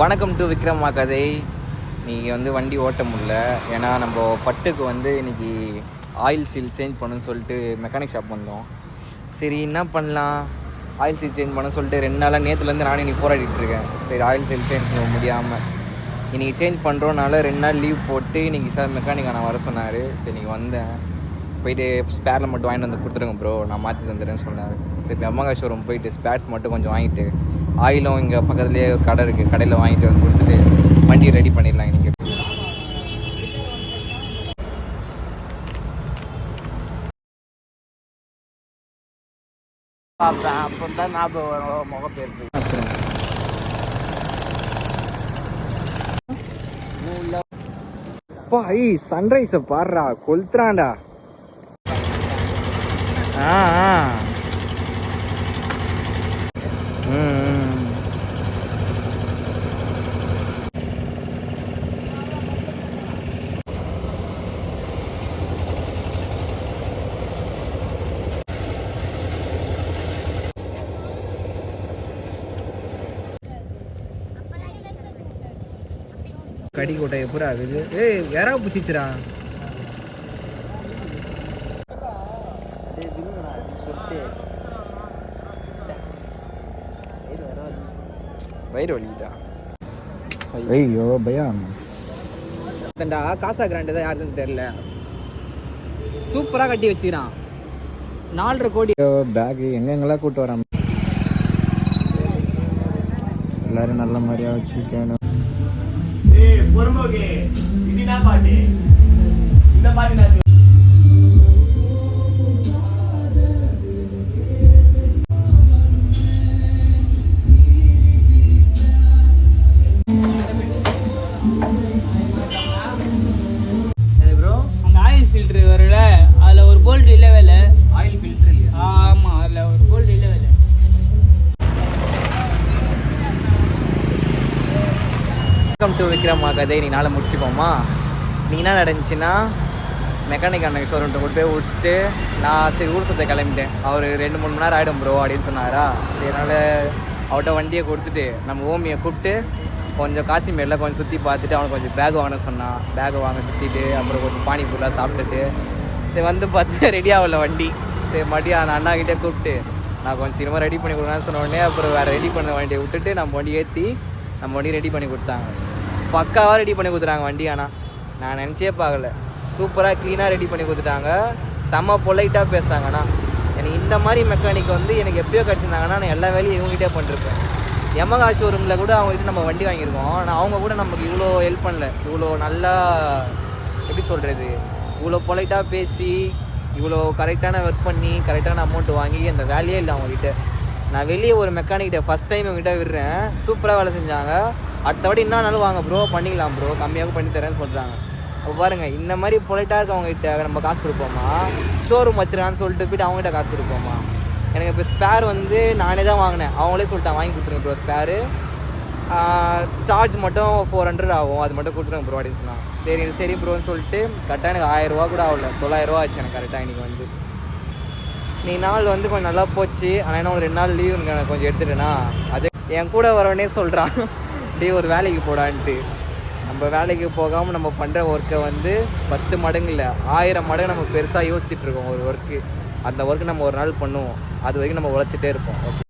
வணக்கம் டு விக்ரமா கதை நீங்கள் வந்து வண்டி ஓட்ட முடில ஏன்னா நம்ம பட்டுக்கு வந்து இன்றைக்கி ஆயில் சீல் சேஞ்ச் பண்ணணும்னு சொல்லிட்டு மெக்கானிக் ஷாப் வந்தோம். சரி என்ன பண்ணலாம்? ஆயில் சீல் சேஞ்ச் பண்ண சொல்லிட்டு ரெண்டு நாளாக நேற்றுலேருந்து நானே இன்னைக்கு போராடிட்டு இருக்கேன். சரி ஆயில் சீல் சேஞ்ச் பண்ண முடியாமல் இன்றைக்கி சேஞ்ச் பண்ணுறோனால ரெண்டு நாள் லீவ் போட்டு இன்றைக்கி சார் மெக்கானிக் நான் வர சொன்னார். சரி நீங்கள் வந்தேன். போயிட்டு ஸ்பேரில் மட்டும் வாங்கிட்டு வந்து கொடுத்துருங்க ப்ரோ நான் மாற்றி தந்துடுறேன்னு சொன்னார். சரி அம்மாங்கா ஷோரூம் போயிட்டு ஸ்பேர்ஸ் மட்டும் கொஞ்சம் வாங்கிட்டு ஆயிலும் இங்கே பக்கத்துலேயே கடை இருக்குது கடையில் வாங்கிட்டு வந்து கொடுத்துட்டு வண்டியை ரெடி பண்ணிடலாம் இன்றைக்கி பார்ப்பேன் அப்போ தான் ஞாபகம் வரும். முகப்பேருக்கு அப்பா ஐ சன்ரைஸை பாடுறா. கொளுத்துறான்டா. ஆ ஆ. கடி கொட்டை எப்படா ஆகுது ஏய் யாராவது பிடிச்சிச்சிரா வயிறு வலிக்கிட்டா ஐயோ பயம். தண்டா காசா கிராண்டு தான் யாருன்னு தெரியல. சூப்பராக கட்டி வச்சுக்கிறான். நாலரை கோடி. பேக் எங்கெங்கெல்லாம் கூட்டு வரான்? எல்லாரும் நல்ல மாதிரியா வச்சுக்கணும் இந்த பாட்டு வெல்கம் டு விக்ரமா கதை நீ நாளை முடிச்சுக்கோமா? நீ என்ன நடந்துச்சுன்னா மெக்கானிக் அண்ணன் ஷோரூம்கிட்ட கொண்டு போய் விட்டு நான் சரி ஊர் சுத்த கிளம்பிட்டேன். அவர் ரெண்டு மூணு மணி நேரம் ஆகிடும் ப்ரோ அப்படின்னு சொன்னாரா? சரி அதனால் அவர்கிட்ட வண்டியை கொடுத்துட்டு நம்ம ஓமியை கூப்பிட்டு கொஞ்சம் காசிமேரில் கொஞ்சம் சுற்றி பார்த்துட்டு அவனுக்கு கொஞ்சம் பேக் வாங்க சொன்னான். பேக் வாங்க சுற்றிட்டு அப்புறம் கொஞ்சம் பானிபூரிலாம் சாப்பிட்டுட்டு சரி வந்து பார்த்து ரெடி ஆகல வண்டி. சரி மறுபடியும் அந்த அண்ணாக்கிட்டே கூப்பிட்டு நான் கொஞ்சம் சினிமா ரெடி பண்ணி கொடுங்கன்னு சொன்ன உடனே அப்புறம் வேறு ரெடி பண்ண வண்டியை விட்டுட்டு நம்ம வண்டி ஏற்றி நம்ம வண்டி ரெடி பண்ணி கொடுத்தாங்க. பக்காவாக ரெடி பண்ணி கொடுத்துட்டாங்க வண்டி ஆனால் நான் நினச்சே பார்க்கல. சூப்பராக க்ளீனாக ரெடி பண்ணி கொடுத்துட்டாங்க. செம்ம பொலைட்டாக பேசுகிறாங்கண்ணா எனக்கு இந்த மாதிரி மெக்கானிக் வந்து எனக்கு எப்பயோ கிடச்சிருந்தாங்கன்னா நான் எல்லா வேலையும் இவங்ககிட்டே பண்ணிருப்பேன். எமகா ஷோரூமில் கூட அவங்ககிட்ட நம்ம வண்டி வாங்கியிருக்கோம். ஆனால் அவங்க கூட நமக்கு இவ்வளோ ஹெல்ப் பண்ணல. இவ்வளோ நல்லா எப்படி சொல்கிறது இவ்வளோ பொலைட்டாக பேசி இவ்வளோ கரெக்டான ஒர்க் பண்ணி கரெக்டான அமௌண்ட் வாங்கி அந்த வேலையே இல்லை அவங்ககிட்ட. நான் வெளியே ஒரு மெக்கானிக்கிட்ட ஃபஸ்ட் டைம் இவங்ககிட்ட விடுறேன். சூப்பராக வேலை செஞ்சாங்க. அடுத்த வாட்டி என்ன நாளும் வாங்க ப்ரோ பண்ணிக்கலாம் ப்ரோ கம்மியாக பண்ணி தரேன்னு சொல்கிறாங்க அப்போ பாருங்கள் இந்த மாதிரி பொலைட்டாக இருக்கவங்ககிட்ட நம்ம காசு கொடுப்போமா? ஷோரூம் வச்சுருக்கான்னு சொல்லிட்டு போயிட்டு அவங்ககிட்ட காசு கொடுப்போமா? எனக்கு இப்போ ஸ்பேர் வந்து நானே தான் வாங்கினேன். அவங்களே சொல்லிட்டேன் வாங்கி கொடுத்துருங்க ப்ரோ ஸ்பேரு சார்ஜ் மட்டும் ஃபோர் ஹண்ட்ரட் ஆகும். அது மட்டும் கொடுத்துருங்க ப்ரோ அப்படின்னு சொன்னாங்க. சரி சரி ப்ரோன்னு சொல்லிட்டு கரெக்டாக எனக்கு ஆயிரரூவா கூட ஆகல. தொள்ளாயிரரூவா ஆச்சு எனக்கு கரெக்டாக இன்றைக்கி வந்து. நீ நாள் வந்து கொஞ்சம் நல்லா போச்சு ஆனால் என்ன ஒரு ரெண்டு நாள் லீவ் எனக்கு கொஞ்சம் எடுத்துட்டேனா? அது என் கூட வரவனே சொல்கிறான் டே ஒரு வேலைக்கு போடான்ட்டு. நம்ம வேலைக்கு போகாமல் நம்ம பண்ணுற ஒர்க்கை வந்து பத்து மடங்கு இல்லை ஆயிரம் மடங்கு நம்ம பெருசாக யோசிச்சுட்டு இருக்கோம் ஒரு ஒர்க்கு அந்த ஒர்க்கு நம்ம ஒரு நாள் பண்ணுவோம் அது வரைக்கும் நம்ம உழைச்சிட்டே இருப்போம். ஓகே